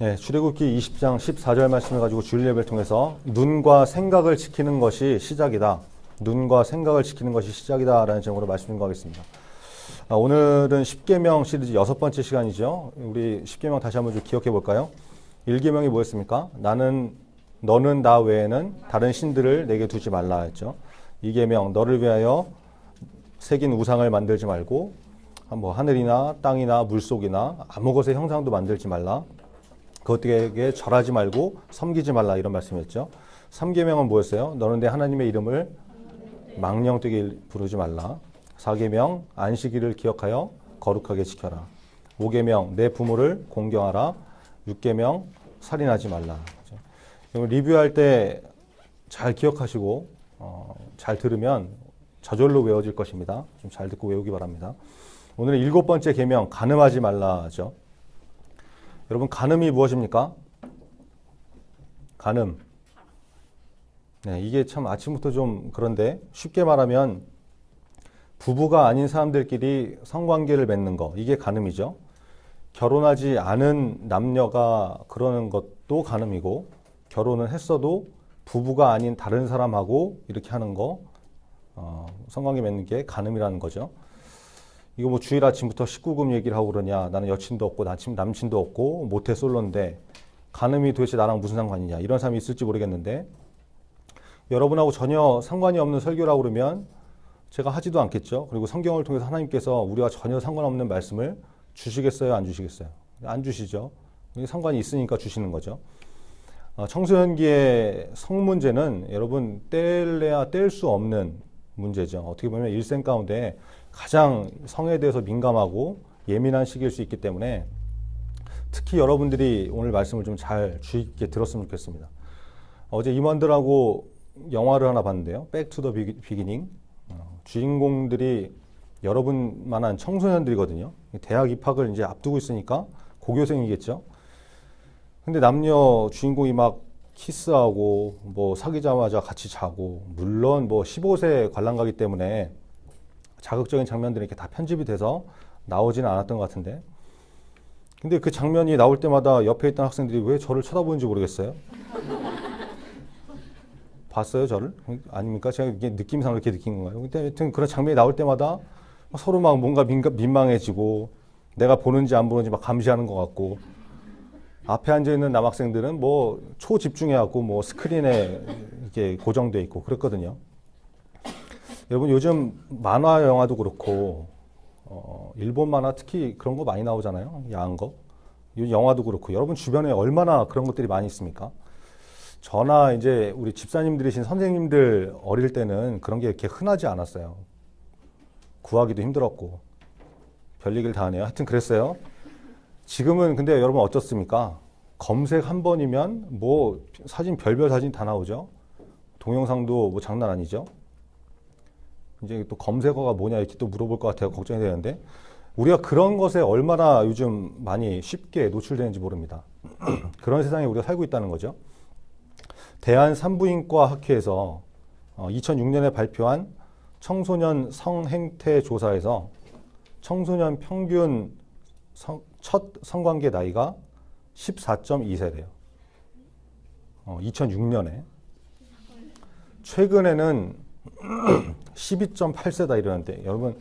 네, 출애굽기 20장 14절 말씀을 가지고 주일 예배를 통해서 눈과 생각을 지키는 것이 시작이다. 눈과 생각을 지키는 것이 시작이다라는 제목으로 말씀 증거하겠습니다. 아, 오늘은 10계명 시리즈 여섯 번째 시간이죠. 우리 10계명 다시 한번 좀 기억해 볼까요? 1계명이 뭐였습니까? 나는 너는 나 외에는 다른 신들을 내게 두지 말라 했죠. 2계명 너를 위하여 새긴 우상을 만들지 말고 뭐 하늘이나 땅이나 물속이나 아무 것의 형상도 만들지 말라. 그것들에게 절하지 말고 섬기지 말라 이런 말씀이었죠. 3계명은 뭐였어요? 너는 내 하나님의 이름을 망령되게 부르지 말라. 4계명 안식일을 기억하여 거룩하게 지켜라. 5계명 내 부모를 공경하라. 6계명 살인하지 말라. 리뷰할 때 잘 기억하시고 어, 잘 들으면 저절로 외워질 것입니다. 좀 잘 듣고 외우기 바랍니다. 오늘은 일곱 번째 계명 간음하지 말라죠. 여러분 간음이 무엇입니까? 간음. 네, 이게 참 아침부터 좀 그런데 쉽게 말하면 부부가 아닌 사람들끼리 성관계를 맺는 거 이게 간음이죠. 결혼하지 않은 남녀가 그러는 것도 간음이고 결혼을 했어도 부부가 아닌 다른 사람하고 이렇게 하는 거 어, 성관계 맺는 게 간음이라는 거죠. 이거 뭐 주일 아침부터 19금 얘기를 하고 그러냐. 나는 여친도 없고 남친, 남친도 없고 모태 솔로인데 간음이 도대체 나랑 무슨 상관이냐. 이런 사람이 있을지 모르겠는데 여러분하고 전혀 상관이 없는 설교라고 그러면 제가 하지도 않겠죠. 그리고 성경을 통해서 하나님께서 우리와 전혀 상관없는 말씀을 주시겠어요? 안 주시겠어요? 안 주시죠. 상관이 있으니까 주시는 거죠. 어, 청소년기의 성 문제는 여러분 뗄래야 뗄 수 없는 문제죠. 어떻게 보면 일생 가운데 가장 성에 대해서 민감하고 예민한 시기일 수 있기 때문에 특히 여러분들이 오늘 말씀을 좀 잘 주의 깊게 들었으면 좋겠습니다. 어제 임원들하고 영화를 하나 봤는데요. 백투더 비기닝. 어, 주인공들이 여러분만한 청소년들이거든요. 대학 입학을 이제 앞두고 있으니까 고교생이겠죠. 근데 남녀 주인공이 막 키스하고 뭐 사귀자마자 같이 자고 물론 뭐 15세 관람가기 때문에 자극적인 장면들이 이렇게 다 편집이 돼서 나오지는 않았던 것 같은데 근데 그 장면이 나올 때마다 옆에 있던 학생들이 왜 저를 쳐다보는지 모르겠어요. 봤어요, 저를? 아닙니까? 제가 이게 느낌상 그렇게 느낀 건가요? 근데 하여튼 그런 장면이 나올 때마다 서로 막 뭔가 민망해지고 내가 보는지 안 보는지 막 감시하는 것 같고 앞에 앉아 있는 남학생들은 뭐 초집중해 갖고 뭐 스크린에 이렇게 고정돼 있고 그랬거든요. 여러분 요즘 만화 영화도 그렇고 어, 일본 만화 특히 그런 거 많이 나오잖아요. 야한 거. 영화도 그렇고 여러분 주변에 얼마나 그런 것들이 많이 있습니까? 저나 이제 우리 집사님들이신 선생님들 어릴 때는 그런 게 이렇게 흔하지 않았어요. 구하기도 힘들었고 별얘기를 다 하네요. 하여튼 그랬어요. 지금은 근데 여러분 어떻습니까? 검색 한 번이면 뭐 사진 별별 사진 다 나오죠. 동영상도 뭐 장난 아니죠. 이제 또 검색어가 뭐냐 이렇게 또 물어볼 것 같아요. 걱정이 되는데 우리가 그런 것에 얼마나 요즘 많이 쉽게 노출되는지 모릅니다. 그런 세상에 우리가 살고 있다는 거죠. 대한 산부인과 학회에서 2006년에 어, 발표한 청소년 성행태 조사에서 청소년 평균 성, 첫 성관계 나이가 14.2세래요. 어, 2006년에. 최근에는 12.8세다 이러는데 여러분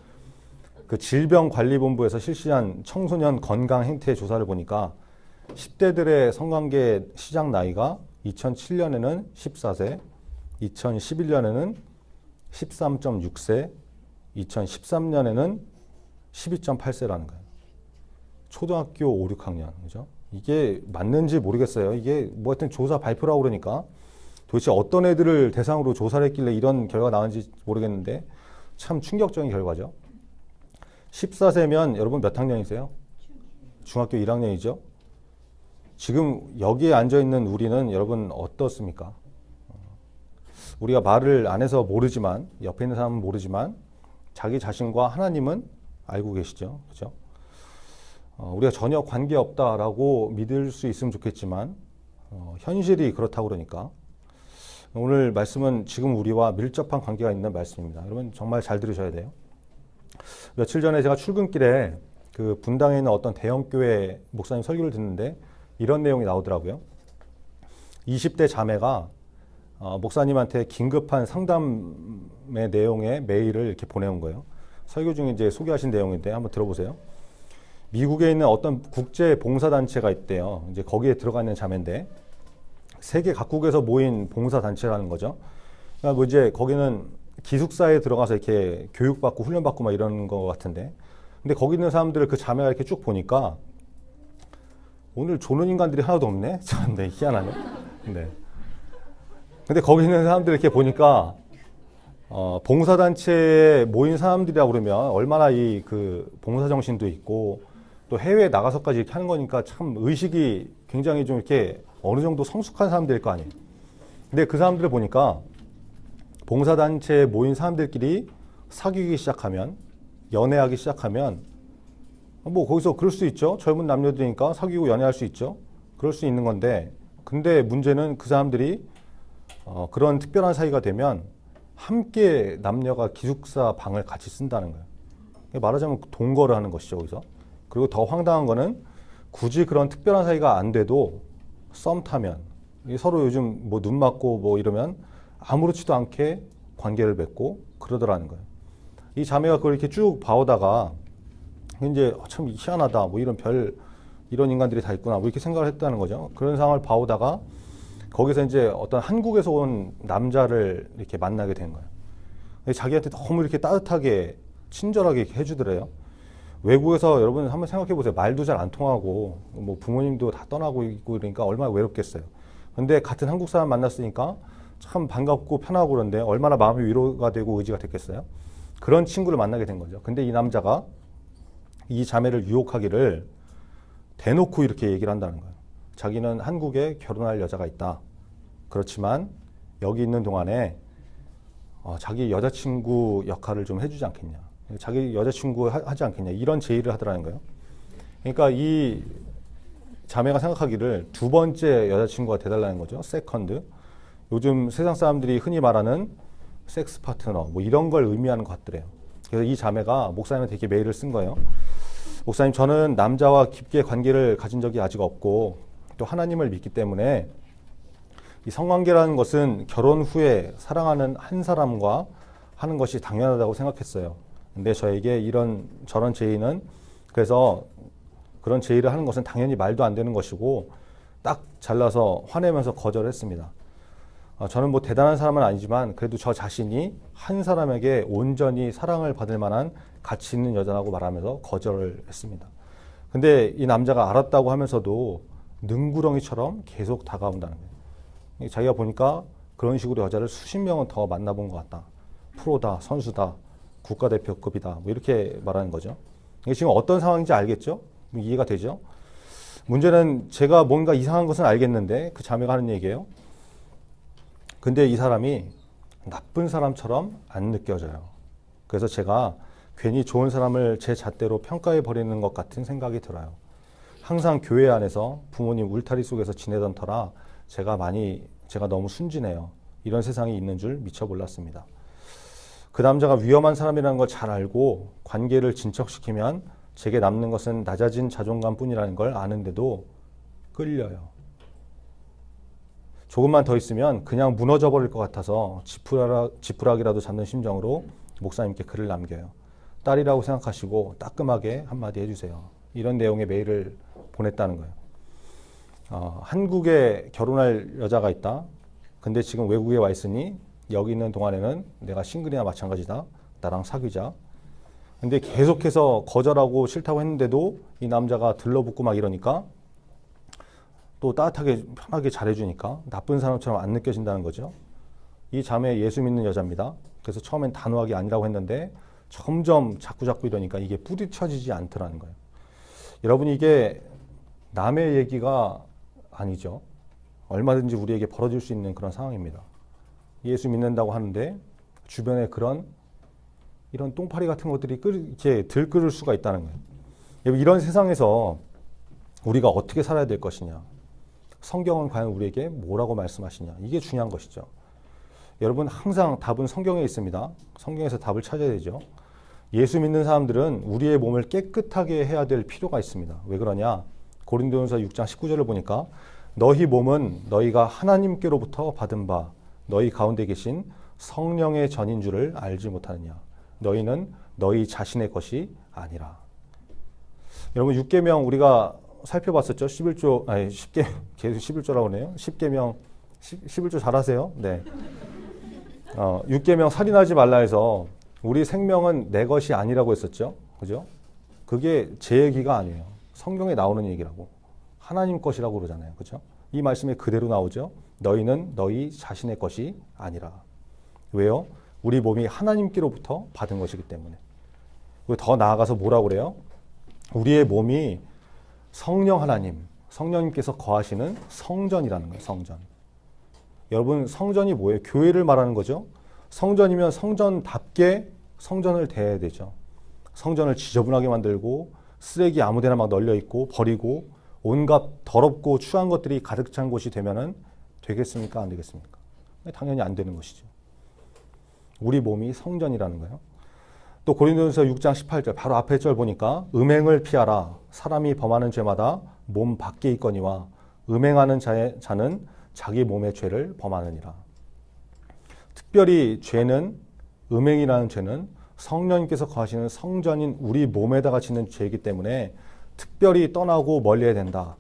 그 질병관리본부에서 실시한 청소년 건강 행태 조사를 보니까 10대들의 성관계 시작 나이가 2007년에는 14세, 2011년에는 13.6세, 2013년에는 12.8세라는 거예요. 초등학교 5, 6학년. 그죠? 이게 맞는지 모르겠어요. 이게 뭐 하여튼 조사 발표라고 그러니까 도대체 어떤 애들을 대상으로 조사를 했길래 이런 결과가 나왔는지 모르겠는데 참 충격적인 결과죠. 14세면 여러분 몇 학년이세요? 중학교 1학년이죠. 지금 여기에 앉아 있는 우리는 여러분 어떻습니까? 우리가 말을 안 해서 모르지만 옆에 있는 사람은 모르지만 자기 자신과 하나님은 알고 계시죠. 그죠? 어, 우리가 전혀 관계 없다라고 믿을 수 있으면 좋겠지만 어, 현실이 그렇다고 그러니까 오늘 말씀은 지금 우리와 밀접한 관계가 있는 말씀입니다. 여러분 정말 잘 들으셔야 돼요. 며칠 전에 제가 출근길에 그 분당에 있는 어떤 대형 교회 목사님 설교를 듣는데 이런 내용이 나오더라고요. 20대 자매가 어, 목사님한테 긴급한 상담의 내용의 메일을 이렇게 보내온 거예요. 설교 중에 이제 소개하신 내용인데 한번 들어보세요. 미국에 있는 어떤 국제 봉사 단체가 있대요. 이제 거기에 들어가 있는 자매인데 세계 각국에서 모인 봉사 단체라는 거죠. 그러니까 뭐 이제 거기는 기숙사에 들어가서 이렇게 교육받고 훈련받고 막 이러는 것 같은데 근데 거기 있는 사람들을 그 자매가 이렇게 쭉 보니까 오늘 조는 인간들이 하나도 없네. 참, 네, 희한하네. 네. 근데 거기 있는 사람들 이렇게 보니까 어, 봉사단체에 모인 사람들이라 그러면 얼마나 이 그 봉사 정신도 있고 또 해외에 나가서까지 이렇게 하는 거니까 참 의식이 굉장히 좀 이렇게 어느 정도 성숙한 사람들일 거 아니에요. 근데 그 사람들을 보니까 봉사단체에 모인 사람들끼리 사귀기 시작하면 연애하기 시작하면 뭐 거기서 그럴 수 있죠. 젊은 남녀들이니까 사귀고 연애할 수 있죠. 그럴 수 있는 건데 근데 문제는 그 사람들이 어, 그런 특별한 사이가 되면 함께 남녀가 기숙사 방을 같이 쓴다는 거예요. 말하자면 동거를 하는 것이죠, 거기서. 그리고 더 황당한 거는 굳이 그런 특별한 사이가 안 돼도 썸 타면 서로 요즘 뭐 눈 맞고 뭐 이러면 아무렇지도 않게 관계를 맺고 그러더라는 거예요. 이 자매가 그걸 이렇게 쭉 봐오다가 이제 어, 참 희한하다 뭐 이런 별 이런 인간들이 다 있구나 뭐 이렇게 생각을 했다는 거죠. 그런 상황을 봐오다가 거기서 이제 어떤 한국에서 온 남자를 이렇게 만나게 된 거예요. 자기한테 너무 이렇게 따뜻하게 친절하게 이렇게 해주더래요. 외국에서 여러분 한번 생각해 보세요. 말도 잘 안 통하고 뭐 부모님도 다 떠나고 있고 그러니까 얼마나 외롭겠어요. 근데 같은 한국 사람 만났으니까 참 반갑고 편하고 그런데 얼마나 마음이 위로가 되고 의지가 됐겠어요. 그런 친구를 만나게 된 거죠. 근데 이 남자가 이 자매를 유혹하기를 대놓고 이렇게 얘기를 한다는 거예요. 자기는 한국에 결혼할 여자가 있다. 그렇지만 여기 있는 동안에 어, 자기 여자친구 역할을 좀 해주지 않겠냐. 자기 여자친구 하, 지 않겠냐. 이런 제의를 하더라는 거예요. 그러니까 이 자매가 생각하기를 두 번째 여자친구가 돼달라는 거죠. 세컨드. 요즘 세상 사람들이 흔히 말하는 섹스 파트너 뭐 이런 걸 의미하는 것 같더래요. 그래서 이 자매가 목사님한테 이렇게 메일을 쓴 거예요. 목사님 저는 남자와 깊게 관계를 가진 적이 아직 없고 또 하나님을 믿기 때문에 이 성관계라는 것은 결혼 후에 사랑하는 한 사람과 하는 것이 당연하다고 생각했어요. 근데 저에게 이런 저런 제의는 그래서 그런 제의를 하는 것은 당연히 말도 안 되는 것이고 딱 잘라서 화내면서 거절했습니다. 어, 저는 뭐 대단한 사람은 아니지만 그래도 저 자신이 한 사람에게 온전히 사랑을 받을 만한 가치 있는 여자라고 말하면서 거절을 했습니다. 근데 이 남자가 알았다고 하면서도 능구렁이처럼 계속 다가온다는 거예요. 자기가 보니까 그런 식으로 여자를 수십 명은 더 만나본 것 같다. 프로다, 선수다, 국가대표급이다. 뭐 이렇게 말하는 거죠. 이게 지금 어떤 상황인지 알겠죠? 이해가 되죠? 문제는 제가 뭔가 이상한 것은 알겠는데 그 자매가 하는 얘기예요. 근데 이 사람이 나쁜 사람처럼 안 느껴져요. 그래서 제가 괜히 좋은 사람을 제 잣대로 평가해 버리는 것 같은 생각이 들어요. 항상 교회 안에서 부모님 울타리 속에서 지내던 터라 제가 많이 제가 너무 순진해요. 이런 세상이 있는 줄 미처 몰랐습니다. 그 남자가 위험한 사람이라는 걸 잘 알고 관계를 진척시키면 제게 남는 것은 낮아진 자존감 뿐이라는 걸 아는데도 끌려요. 조금만 더 있으면 그냥 무너져 버릴 것 같아서 지푸라기, 지푸라기라도 잡는 심정으로 목사님께 글을 남겨요. 딸이라고 생각하시고 따끔하게 한마디 해주세요. 이런 내용의 메일을 보냈다는 거예요. 어, 한국에 결혼할 여자가 있다. 근데 지금 외국에 와 있으니 여기 있는 동안에는 내가 싱글이나 마찬가지다. 나랑 사귀자. 근데 계속해서 거절하고 싫다고 했는데도 이 남자가 들러붙고 막 이러니까 또 따뜻하게 편하게 잘해주니까 나쁜 사람처럼 안 느껴진다는 거죠. 이 자매 예수 믿는 여자입니다. 그래서 처음엔 단호하게 아니라고 했는데 점점 자꾸 자꾸 이러니까 이게 뿌리쳐지지 않더라는 거예요. 여러분 이게 남의 얘기가 아니죠. 얼마든지 우리에게 벌어질 수 있는 그런 상황입니다. 예수 믿는다고 하는데 주변에 그런 이런 똥파리 같은 것들이 이렇게 들끓을 수가 있다는 거예요. 이런 세상에서 우리가 어떻게 살아야 될 것이냐. 성경은 과연 우리에게 뭐라고 말씀하시냐. 이게 중요한 것이죠. 여러분 항상 답은 성경에 있습니다. 성경에서 답을 찾아야 되죠. 예수 믿는 사람들은 우리의 몸을 깨끗하게 해야 될 필요가 있습니다. 왜 그러냐? 고린도전서 6장 19절을 보니까 너희 몸은 너희가 하나님께로부터 받은 바 너희 가운데 계신 성령의 전인 줄을 알지 못하느냐? 너희는 너희 자신의 것이 아니라. 여러분 6계명 우리가 살펴봤었죠? 11조 아니 10개 계속 11조라고 하네요. 10계명 11조 잘하세요? 네. 어, 6계명 살인하지 말라 해서 우리 생명은 내 것이 아니라고 했었죠? 그죠? 그게 제 얘기가 아니에요. 성경에 나오는 얘기라고 하나님 것이라고 그러잖아요 그죠 이 말씀에 그대로 나오죠 너희는 너희 자신의 것이 아니라 왜요? 우리 몸이 하나님께로부터 받은 것이기 때문에. 더 나아가서 뭐라고 그래요? 우리의 몸이 성령 하나님, 성령님께서 거하시는 성전이라는 거예요, 성전. 여러분, 성전이 뭐예요? 교회를 말하는 거죠? 성전이면 성전답게 성전을 대해야 되죠. 성전을 지저분하게 만들고 쓰레기 아무데나 막 널려 있고 버리고 온갖 더럽고 추한 것들이 가득 찬 곳이 되면은 되겠습니까? 안 되겠습니까? 당연히 안 되는 것이죠. 우리 몸이 성전이라는 거예요. 또 고린도전서 6장 18절 바로 앞에 절 보니까 음행을 피하라 사람이 범하는 죄마다 몸 밖에 있거니와 음행하는 자의, 자는 자기 몸의 죄를 범하느니라. 특별히 죄는 음행이라는 죄는 성령님께서 거하시는 성전인 우리 몸에다가 짓는 죄이기 때문에 특별히 떠나고 멀리해야 된다.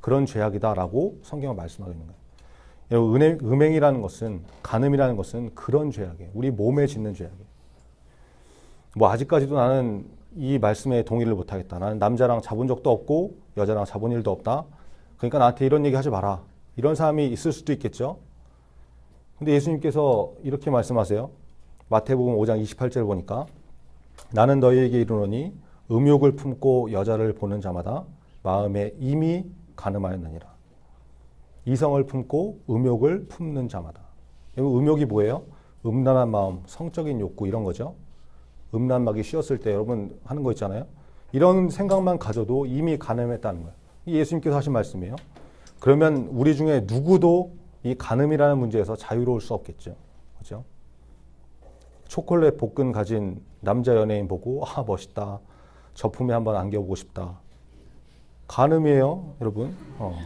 그런 죄악이다라고 성경은 말씀하고 있는 거예요. 은행, 음행이라는 것은 간음이라는 것은 그런 죄악이에요. 우리 몸에 짓는 죄악이에요. 뭐 아직까지도 나는 이 말씀에 동의를 못하겠다. 나는 남자랑 잡은 적도 없고 여자랑 잡은 일도 없다. 그러니까 나한테 이런 얘기 하지 마라. 이런 사람이 있을 수도 있겠죠. 근데 예수님께서 이렇게 말씀하세요. 마태복음 5장 28절 보니까 나는 너희에게 이르노니 음욕을 품고 여자를 보는 자마다 마음에 이미 가늠하였느니라. 이성을 품고 음욕을 품는 자마다. 음욕이 뭐예요? 음란한 마음, 성적인 욕구 이런 거죠. 음란막이 씌었을 때 여러분 하는 거 있잖아요. 이런 생각만 가져도 이미 가늠했다는 거예요. 예수님께서 하신 말씀이에요. 그러면 우리 중에 누구도 이 간음이라는 문제에서 자유로울 수 없겠죠. 그죠? 초콜릿 복근 가진 남자 연예인 보고 아 멋있다. 저 품에 한번 안겨보고 싶다. 간음이에요, 여러분. 어.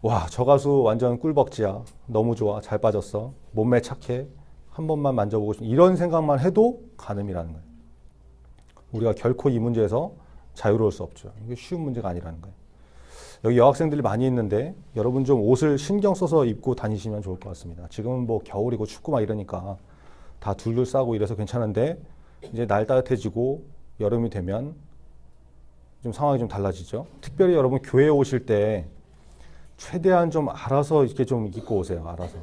와, 저 가수 완전 꿀벅지야. 너무 좋아. 잘 빠졌어. 몸매 착해. 한 번만 만져보고 싶 이런 생각만 해도 간음이라는 거예요. 우리가 결코 이 문제에서 자유로울 수 없죠. 이게 쉬운 문제가 아니라는 거예요. 여기 여학생들이 많이 있는데 여러분 좀 옷을 신경 써서 입고 다니시면 좋을 것 같습니다. 지금은 뭐 겨울이고 춥고 막 이러니까 다 둘둘 싸고 이래서 괜찮은데 이제 날 따뜻해지고 여름이 되면 좀 상황이 좀 달라지죠. 특별히 여러분 교회 오실 때 최대한 좀 알아서 이렇게 좀 입고 오세요. 알아서.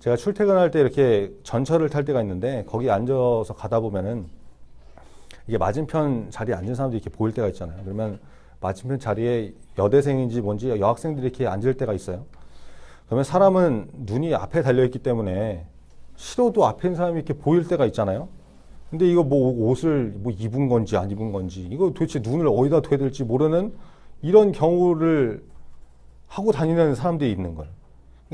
제가 출퇴근할 때 이렇게 전철을 탈 때가 있는데 거기 앉아서 가다 보면은 이게 맞은편 자리에 앉은 사람들이 이렇게 보일 때가 있잖아요. 그러면 맞은편 자리에 여대생인지 뭔지 여학생들이 이렇게 앉을 때가 있어요. 그러면 사람은 눈이 앞에 달려있기 때문에 싫어도 앞에 있는 사람이 이렇게 보일 때가 있잖아요. 근데 이거 뭐 옷을 뭐 입은 건지 안 입은 건지 이거 도대체 눈을 어디다 둬야 될지 모르는 이런 경우를 하고 다니는 사람들이 있는 거예요.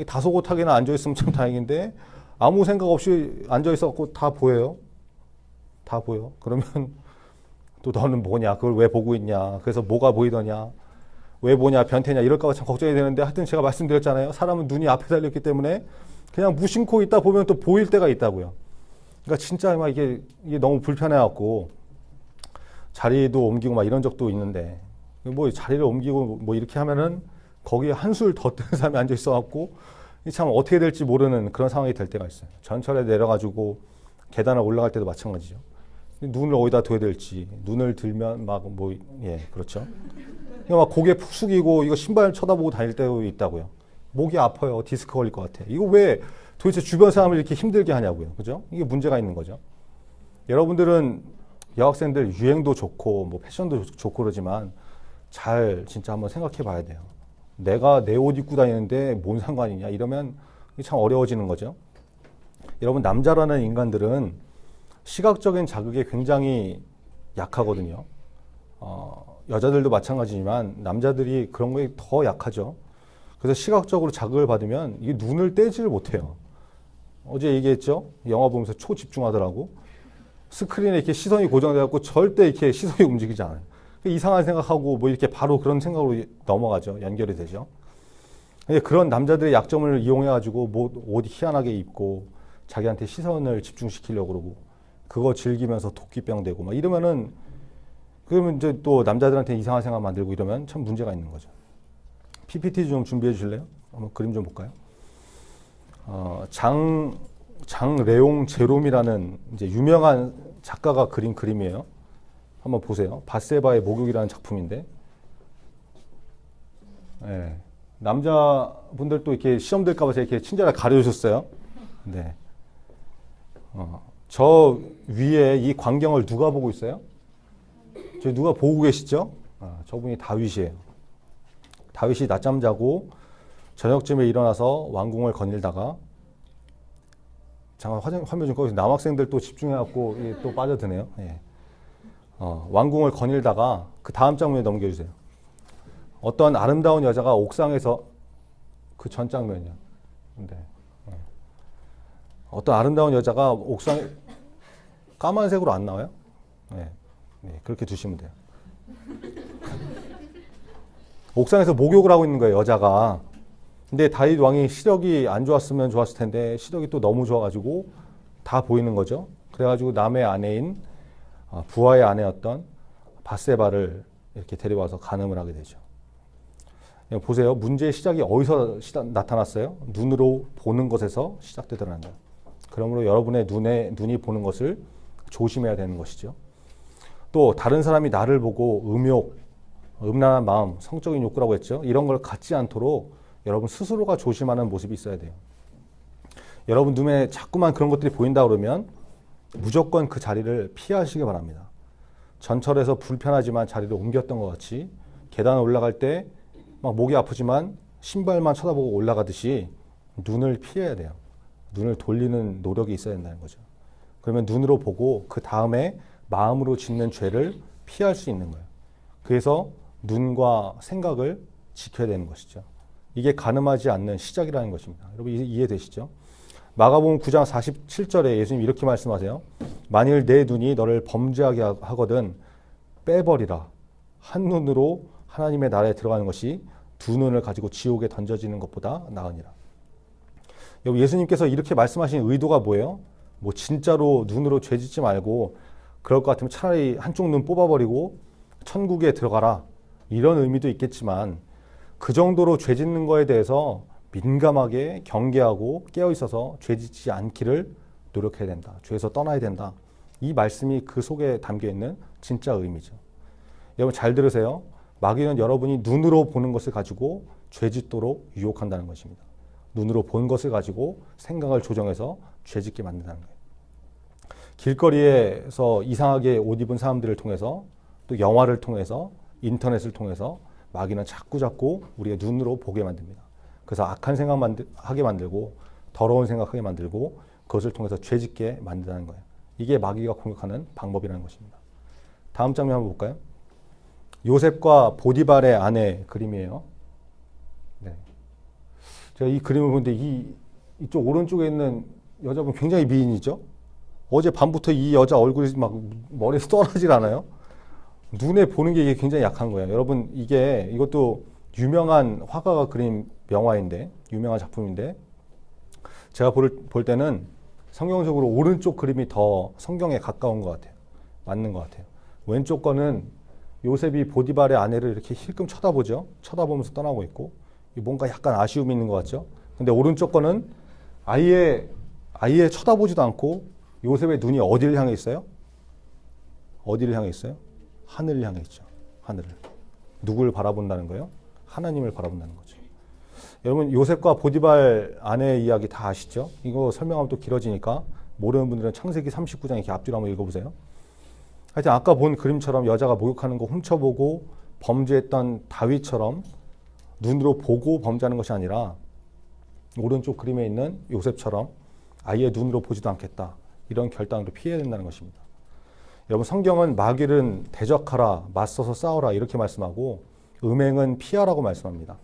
다소곳하게나 앉아 있으면 참 다행인데 아무 생각 없이 앉아 있어갖고 다 보여요. 다 보여. 그러면 또 너는 뭐냐? 그걸 왜 보고 있냐? 그래서 뭐가 보이더냐? 왜 보냐? 변태냐? 이럴까봐 참 걱정이 되는데 하여튼 제가 말씀드렸잖아요. 사람은 눈이 앞에 달렸기 때문에 그냥 무심코 있다 보면 또 보일 때가 있다고요. 그러니까 진짜 막 이게, 이게 너무 불편해갖고 자리도 옮기고 막 이런 적도 있는데 뭐 자리를 옮기고 뭐 이렇게 하면은 거기에 한술 더 뜨는 사람이 앉아 있어갖고 참 어떻게 될지 모르는 그런 상황이 될 때가 있어요. 전철에 내려가지고 계단을 올라갈 때도 마찬가지죠. 눈을 어디다 둬야 될지 눈을 들면 막 뭐 예 그렇죠. 막 고개 푹 숙이고 이거 신발 쳐다보고 다닐 때도 있다고요. 목이 아파요. 디스크 걸릴 것 같아. 이거 왜 도대체 주변 사람을 이렇게 힘들게 하냐고요. 그죠? 이게 문제가 있는 거죠. 여러분들은 여학생들 유행도 좋고 뭐 패션도 좋고 그러지만 잘 진짜 한번 생각해 봐야 돼요. 내가 내 옷 입고 다니는데 뭔 상관이냐 이러면 참 어려워지는 거죠. 여러분 남자라는 인간들은 시각적인 자극에 굉장히 약하거든요. 어, 여자들도 마찬가지지만 남자들이 그런 거에 더 약하죠. 그래서 시각적으로 자극을 받으면 이게 눈을 떼지를 못해요. 어제 얘기했죠. 영화 보면서 초집중하더라고. 스크린에 이렇게 시선이 고정돼갖고 절대 이렇게 시선이 움직이지 않아요. 이상한 생각하고 뭐 이렇게 바로 그런 생각으로 넘어가죠. 연결이 되죠. 그런 남자들의 약점을 이용해가지고 뭐옷 희한하게 입고 자기한테 시선을 집중시키려고 그러고 그거 즐기면서 도끼병 되고 막 이러면은 그러면 이제 또 남자들한테 이상한 생각 만들고 이러면 참 문제가 있는 거죠. PPT 좀 준비해 주실래요? 한번 그림 좀 볼까요? 어, 장 장 레옹 제롬이라는 이제 유명한 작가가 그린 그림이에요. 한번 보세요. 바세바의 목욕이라는 작품인데, 네. 남자분들도 이렇게 시험 될까봐 제가 이렇게 친절하게 가려주셨어요. 네. 어, 저 위에 이 광경을 누가 보고 있어요? 저 누가 보고 계시죠? 아, 저분이 다윗이에요. 다윗이 낮잠 자고 저녁쯤에 일어나서 왕궁을 거닐다가 잠깐 화면, 화면 좀 꺼주세요. 남학생들 또 집중해갖고 또 빠져드네요. 예. 어, 왕궁을 거닐다가 그 다음 장면에 넘겨주세요. 어떤 아름다운 여자가 옥상에서 그 전 장면이요. 네. 어. 어떤 아름다운 여자가 옥상에 까만색으로 안 나와요? 네. 네. 그렇게 두시면 돼요. 옥상에서 목욕을 하고 있는 거예요, 여자가. 근데 다윗 왕이 시력이 안 좋았으면 좋았을 텐데 시력이 또 너무 좋아가지고 다 보이는 거죠. 그래가지고 남의 아내인 아, 부하의 아내였던 바세바를 이렇게 데려와서 간음을 하게 되죠. 보세요. 문제의 시작이 어디서 나타났어요? 눈으로 보는 것에서 거예요. 그러므로 여러분의 눈에 눈이 보는 것을 조심해야 되는 것이죠. 또 다른 사람이 나를 보고 음욕, 음란한 마음, 성적인 욕구라고 했죠. 이런 걸 갖지 않도록 여러분 스스로가 조심하는 모습이 있어야 돼요. 여러분 눈에 자꾸만 그런 것들이 보인다 그러면 무조건 그 자리를 피하시기 바랍니다. 전철에서 불편하지만 자리를 옮겼던 것 같이 계단 올라갈 때 막 목이 아프지만 신발만 쳐다보고 올라가듯이 눈을 피해야 돼요. 눈을 돌리는 노력이 있어야 된다는 거죠. 그러면 눈으로 보고 그 다음에 마음으로 짓는 죄를 피할 수 있는 거예요. 그래서 눈과 생각을 지켜야 되는 것이죠. 이게 가늠하지 않는 시작이라는 것입니다. 여러분 이해되시죠? 마가복음 9장 47절에 예수님 이렇게 말씀하세요. 만일 내 눈이 너를 범죄하게 하거든 빼버리라. 한 눈으로 하나님의 나라에 들어가는 것이 두 눈을 가지고 지옥에 던져지는 것보다 나으니라. 여기 예수님께서 이렇게 말씀하신 의도가 뭐예요? 뭐 진짜로 눈으로 죄 짓지 말고 그럴 것 같으면 차라리 한쪽 눈 뽑아버리고 천국에 들어가라. 이런 의미도 있겠지만 그 정도로 죄 짓는 거에 대해서 민감하게 경계하고 깨어 있어서 죄 짓지 않기를 노력해야 된다. 죄에서 떠나야 된다. 이 말씀이 그 속에 담겨 있는 진짜 의미죠. 여러분 잘 들으세요. 마귀는 여러분이 눈으로 보는 것을 가지고 죄 짓도록 유혹한다는 것입니다. 눈으로 본 것을 가지고 생각을 조정해서 죄 짓게 만든다는 거예요. 길거리에서 이상하게 옷 입은 사람들을 통해서 또 영화를 통해서 인터넷을 통해서 마귀는 자꾸 자꾸 우리의 눈으로 보게 만듭니다. 그래서 악한 생각 만들, 하게 만들고 더러운 생각하게 만들고 그것을 통해서 죄짓게 만든다는 거예요. 이게 마귀가 공격하는 방법이라는 것입니다. 다음 장면 한번 볼까요? 요셉과 보디발의 아내 그림이에요. 네. 제가 이 그림을 보는데 이 이쪽 오른쪽에 있는 여자분 굉장히 미인이죠. 어제 밤부터 이 여자 얼굴이 막 머리에서 떨어질 않아요? 눈에 보는 게 이게 굉장히 약한 거예요. 여러분 이게 이것도 유명한 화가가 그린 명화인데 유명한 작품인데 제가 볼, 볼 때는 성경적으로 오른쪽 그림이 더 성경에 가까운 것 같아요. 맞는 것 같아요. 왼쪽 거는 요셉이 보디발의 아내를 이렇게 힐끔 쳐다보죠. 쳐다보면서 떠나고 있고 뭔가 약간 아쉬움이 있는 것 같죠. 근데 오른쪽 거는 아예 아예 쳐다보지도 않고 요셉의 눈이 어디를 향해 있어요? 어디를 향해 있어요? 하늘을 향해 있죠. 하늘을. 누굴 바라본다는 거예요? 하나님을 바라본다는 거죠. 여러분 요셉과 보디발 아내의 이야기 다 아시죠? 이거 설명하면 또 길어지니까 모르는 분들은 창세기 39장 이렇게 앞뒤로 한번 읽어보세요. 하여튼 아까 본 그림처럼 여자가 목욕하는 거 훔쳐보고 범죄했던 다윗처럼 눈으로 보고 범죄하는 것이 아니라 오른쪽 그림에 있는 요셉처럼 아예 눈으로 보지도 않겠다. 이런 결단으로 피해야 된다는 것입니다. 여러분 성경은 마귀를 대적하라, 맞서서 싸워라 이렇게 말씀하고 음행은 피하라고 말씀합니다.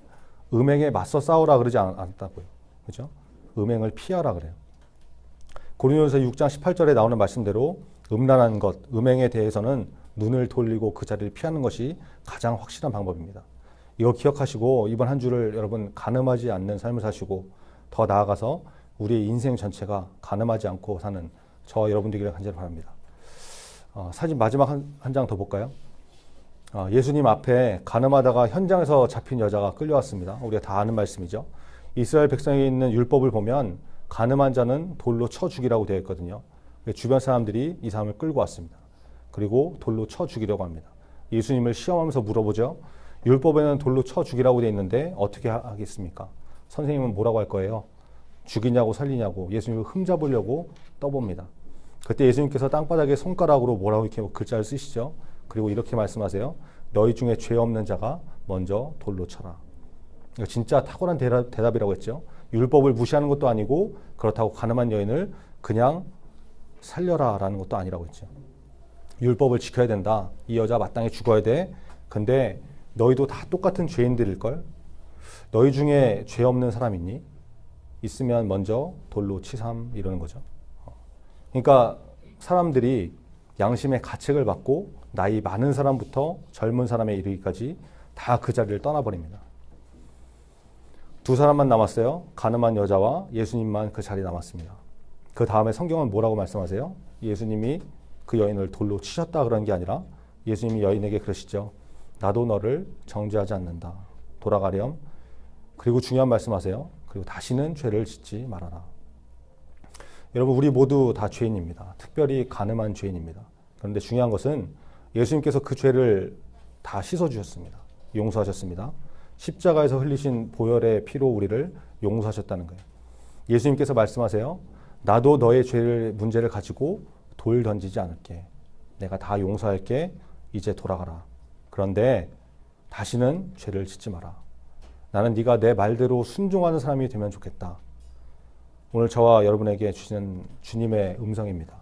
음행에 맞서 싸우라 그러지 않았다고요. 그죠? 음행을 피하라 그래요. 고린도서 6장 18절에 나오는 말씀대로 음란한 것, 음행에 대해서는 눈을 돌리고 그 자리를 피하는 것이 가장 확실한 방법입니다. 이거 기억하시고 이번 한 주를 여러분 가늠하지 않는 삶을 사시고 더 나아가서 우리의 인생 전체가 가늠하지 않고 사는 저 여러분 되기를 간절히 바랍니다. 어, 사진 마지막 한 장 더 볼까요? 어, 예수님 앞에 가늠하다가 현장에서 잡힌 여자가 끌려왔습니다. 우리가 다 아는 말씀이죠. 이스라엘 백성에 있는 율법을 보면 가늠한 자는 돌로 쳐 죽이라고 되어 있거든요. 주변 사람들이 이 사람을 끌고 왔습니다. 그리고 돌로 쳐 죽이려고 합니다. 예수님을 시험하면서 물어보죠. 율법에는 돌로 쳐 죽이라고 되어 있는데 어떻게 하겠습니까? 선생님은 뭐라고 할 거예요? 죽이냐고 살리냐고 예수님을 흠잡으려고 떠봅니다. 그때 예수님께서 땅바닥에 손가락으로 뭐라고 이렇게 글자를 쓰시죠. 그리고 이렇게 말씀하세요. 너희 중에 죄 없는 자가 먼저 돌로 쳐라. 진짜 탁월한 대답, 대답이라고 했죠. 율법을 무시하는 것도 아니고 그렇다고 가늠한 여인을 그냥 살려라라는 것도 아니라고 했죠. 율법을 지켜야 된다. 이 여자 마땅히 죽어야 돼. 근데 너희도 다 똑같은 죄인들일 걸. 너희 중에 죄 없는 사람 있니? 있으면 먼저 돌로 치삼 이러는 거죠. 그러니까 사람들이 양심의 가책을 받고 나이 많은 사람부터 젊은 사람에 이르기까지 다 그 자리를 떠나버립니다. 두 사람만 남았어요. 가늠한 여자와 예수님만 그 자리에 남았습니다. 그 다음에 성경은 뭐라고 말씀하세요? 예수님이 그 여인을 돌로 치셨다 그런 게 아니라 예수님이 여인에게 그러시죠. 나도 너를 정죄하지 않는다. 돌아가렴. 그리고 중요한 말씀하세요. 그리고 다시는 죄를 짓지 말아라. 여러분 우리 모두 다 죄인입니다. 특별히 가늠한 죄인입니다. 그런데 중요한 것은 예수님께서 그 죄를 다 씻어 주셨습니다. 용서하셨습니다. 십자가에서 흘리신 보혈의 피로 우리를 용서하셨다는 거예요. 예수님께서 말씀하세요. 나도 너의 죄를 문제를 가지고 돌 던지지 않을게. 내가 다 용서할게. 이제 돌아가라. 그런데 다시는 죄를 짓지 마라. 나는 네가 내 말대로 순종하는 사람이 되면 좋겠다. 오늘 저와 여러분에게 주시는 주님의 음성입니다.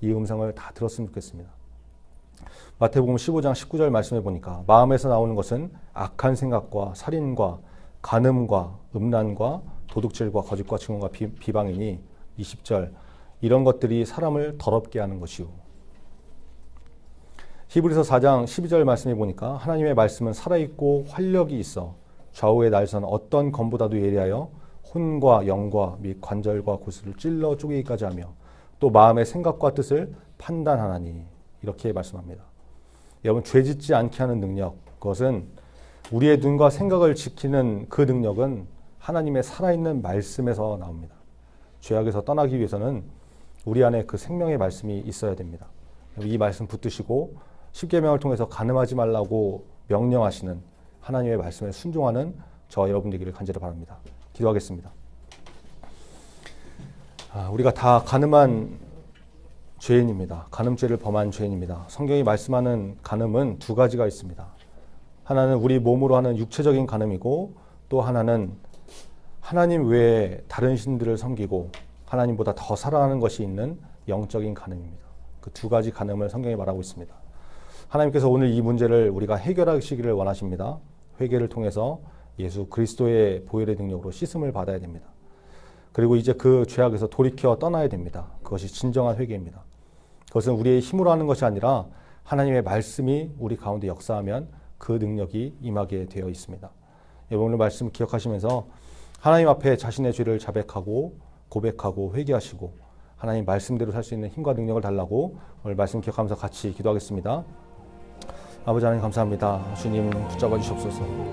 이 음성을 다 들었으면 좋겠습니다. 마태복음 15장 19절 말씀해 보니까 마음에서 나오는 것은 악한 생각과 살인과 간음과 음란과 도둑질과 거짓과 증언과 비, 비방이니 20절 이런 것들이 사람을 더럽게 하는 것이요. 히브리서 4장 12절 말씀해 보니까 하나님의 말씀은 살아있고 활력이 있어 좌우의 날선 어떤 검보다도 예리하여 혼과 영과 및 관절과 고수를 찔러 쪼개기까지 하며 또 마음의 생각과 뜻을 판단하나니 이렇게 말씀합니다. 여러분 죄 짓지 않게 하는 능력 그것은 우리의 눈과 생각을 지키는 그 능력은 하나님의 살아있는 말씀에서 나옵니다. 죄악에서 떠나기 위해서는 우리 안에 그 생명의 말씀이 있어야 됩니다. 이 말씀 붙드시고 십계명을 통해서 가늠하지 말라고 명령하시는 하나님의 말씀에 순종하는 저 여러분 되기를 간절히 바랍니다. 기도하겠습니다. 아, 우리가 다 가늠한 죄인입니다. 간음죄를 범한 죄인입니다. 성경이 말씀하는 간음은 두 가지가 있습니다. 하나는 우리 몸으로 하는 육체적인 간음이고 또 하나는 하나님 외에 다른 신들을 섬기고 하나님보다 더 사랑하는 것이 있는 영적인 간음입니다. 그 두 가지 간음을 성경이 말하고 있습니다. 하나님께서 오늘 이 문제를 우리가 해결하시기를 원하십니다. 회개를 통해서 예수 그리스도의 보혈의 능력으로 씻음을 받아야 됩니다. 그리고 이제 그 죄악에서 돌이켜 떠나야 됩니다. 그것이 진정한 회개입니다. 그것은 우리의 힘으로 하는 것이 아니라 하나님의 말씀이 우리 가운데 역사하면 그 능력이 임하게 되어 있습니다. 여러분 오늘 말씀 기억하시면서 하나님 앞에 자신의 죄를 자백하고 고백하고 회개하시고 하나님 말씀대로 살 수 있는 힘과 능력을 달라고 오늘 말씀 기억하면서 같이 기도하겠습니다. 아버지 하나님 감사합니다. 주님 붙잡아 주시옵소서.